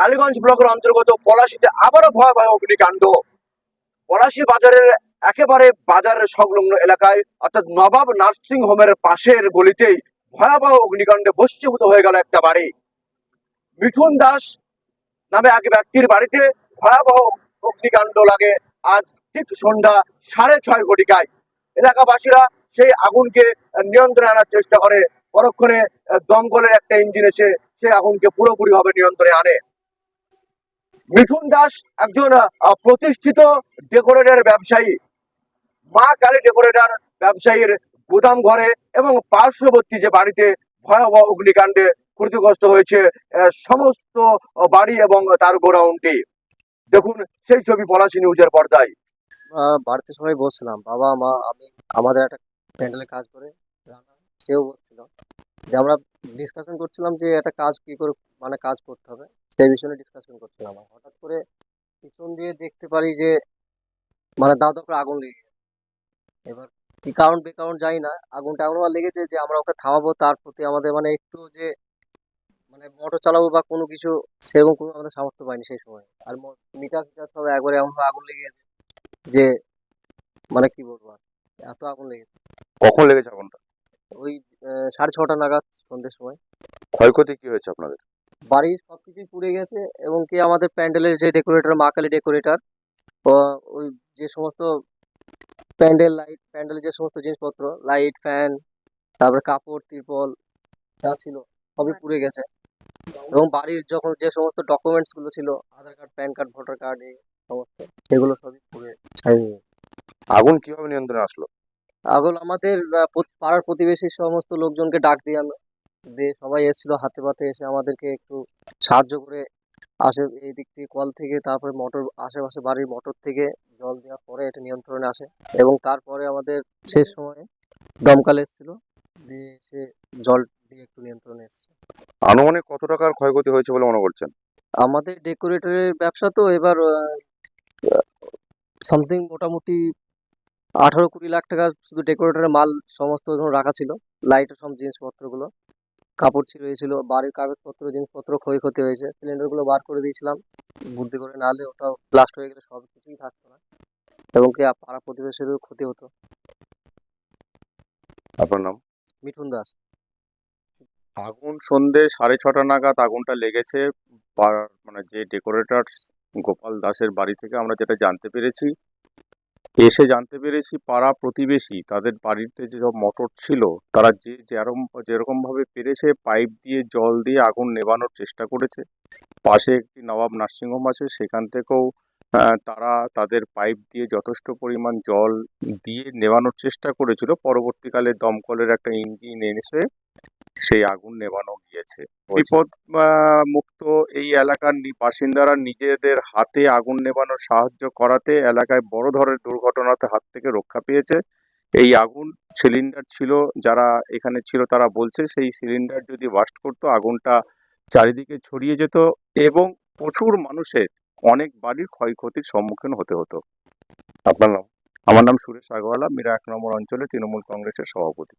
কালীগঞ্জ ব্লকের অন্তর্গত পলাশিতে আবারও ভয়াবহ অগ্নিকাণ্ড। পলাশি বাজারের একেবারে বাজারের সংলগ্ন এলাকায়, অর্থাৎ নবাব নার্সিং হোমের পাশের গলিতেই ভয়াবহ অগ্নিকাণ্ডে ভস্মীভূত হয়ে গেল একটা বাড়ি। মিঠুন দাস নামে এক ব্যক্তির বাড়িতে ভয়াবহ অগ্নিকাণ্ড লাগে আজ ঠিক সন্ধ্যা সাড়ে ছয় ঘটিকায়। এলাকাবাসীরা সেই আগুনকে নিয়ন্ত্রণে আনার চেষ্টা করে। পরক্ষণে দমকলের একটা ইঞ্জিন এসে সেই আগুনকে পুরোপুরি ভাবে নিয়ন্ত্রণে আনে। মিঠুন দাস একজন প্রতিষ্ঠিত ডেকোরেটর ব্যবসায়ী। মা কালী ডেকোরেটর ব্যবসায়ীর গুদাম ঘরে এবং পার্শ্ববর্তী যে বাড়িতে ভয়াবহ অগ্নিকাণ্ডে ক্ষতিগ্রস্ত হয়েছে সমস্ত বাড়ি এবং তার গোডাউনটি। দেখুন, সেই ছবি পলাশি নিউজের পর্দায়। বাড়িতে সবাই বসছিলাম। বাবা, মা, আমি, আমাদের একটা প্যান্ডেলে কাজ করে সেও বসছিল। যে আমরা ডিসকাশন করছিলাম যে একটা কাজ কি করে মানে কাজ করতে হবে। সেই বিষয়ে ডিসকাশন করছিলাম হঠাৎ করে পিছন দিয়ে দেখতে পারি যে মানে দাও দাও করে আগুন লেগে গেছে। এবার কি কারণ বেকারণ জানি না। আগুনটা এমন লেগেছে যে আমরা ওকে থামাবো তার প্রতি আমাদের মানে একটু যে মানে মোটর চালাবো বা কোনো কিছু সেরকম কোনো আমাদের সামর্থ্য পাইনি সেই সময়। আর মিটার ফিটার সব একবারে এমন আগুন লেগে গেছে যে মানে কি বলব আর এত আগুন লেগেছে। কখন লেগেছে আগুনটা? ওই সাড়ে ছটা নাগাদ সন্ধ্যের সময়। ক্ষয়ক্ষতি কি হয়েছে আপনাদের? বাড়ির সব কিছুই পুড়ে গেছে এবং কি আমাদের প্যান্ডেলের যে ডেকোরেটর মা কালী ডেকোরেটর ওই যে সমস্ত প্যান্ডেল লাইট প্যান্ডেলের যে সমস্ত জিনিসপত্র লাইট ফ্যান তারপরে কাপড় ত্রিপল যা ছিল সবই পুড়ে গেছে এবং বাড়ির যখন যে সমস্ত ডকুমেন্টসগুলো ছিল Aadhaar card PAN card voter card এই সমস্ত সেগুলো সবই পুড়ে। আগুন কীভাবে নিয়ন্ত্রণে আসলো আগুন আমাদের পাড়ার প্রতিবেশী সমস্ত লোকজনকে ডাক দিয়ে আমরা দিয়ে সবাই এসেছিল হাতে পাতে এসে আমাদেরকে একটু সাহায্য করে আসে এই দিক থেকে কল থেকে তারপরে মোটর আশেপাশে বাড়ির মোটর থেকে জল দেওয়ার পরে এটা নিয়ন্ত্রণে আসে। এবং তারপরে আমাদের শেষ সময়ে দমকাল এসেছিল দিয়ে সে জল দিয়ে একটু নিয়ন্ত্রণে এসেছে। আনুমানিক কত টাকার ক্ষয়ক্ষতি হয়েছে বলে মনে করছেন? আমাদের ডেকোরেটরের ব্যবসা তো এবার সামথিং মোটামুটি আঠারো কুড়ি লাখ টাকা শুধু ডেকোরেটরের মাল সমস্ত রাখা ছিল লাইটের সব জিনিসপত্রগুলো। কাপড় ছিঁড়ে এই ছিল বাড়ির কাগজপত্র জিনিসপত্র ক্ষয়ক্ষতি হয়েছে সিলিন্ডারগুলো বার করে দিয়েছিলাম। বুদ্ধি করে নাহলে ওটাও ব্লাস্ট হয়ে গেলে সব কিছুই থাকতো না। এবং কি পাড়া প্রতিবেশীরও ক্ষতি হতো। আপনার নাম? মিঠুন দাস। আগুন সন্ধে সাড়ে ছটা নাগাদ আগুনটা লেগেছে পাড়ার মানে যে ডেকোরেটর গোপাল দাসের বাড়ি থেকে আমরা যেটা জানতে পেরেছি এসে জানতে পেরেছি, পাড়া প্রতিবেশী তাদের বাড়িতে যেসব মোটর ছিল, তারা যে যেরকম যেরকম ভাবে পেরেছে, পাইপ দিয়ে জল দিয়ে আগুন নেভানোর চেষ্টা করেছে। পাশে একটি নবাব নার্সিংহোম আছে, সেখান থেকেও তারা তাদের পাইপ দিয়ে যথেষ্ট পরিমাণ জল দিয়ে নেভানোর চেষ্টা করেছিল। পরবর্তীকালে দমকলের একটা ইঞ্জিন এসে সেই আগুন নেভানো গিয়েছে। বিপদ মুক্ত এই এলাকার বাসিন্দারা নিজেদের হাতে আগুন নেভানোর সাহায্য করাতে এলাকায় বড় ধরনের দুর্ঘটনাতে হাত থেকে রক্ষা পেয়েছে। এই আগুন সিলিন্ডার ছিল যারা এখানে ছিল তারা বলছে সেই সিলিন্ডার যদি বাস্ট করতো আগুনটা চারিদিকে ছড়িয়ে যেত এবং প্রচুর মানুষের অনেক বাড়ির ক্ষয়ক্ষতির সম্মুখীন হতে হতো। আপনার নাম? আমার নাম সুরেশ আগরওয়ালা মীরা এক নম্বর অঞ্চলে তৃণমূল কংগ্রেসের সভাপতি।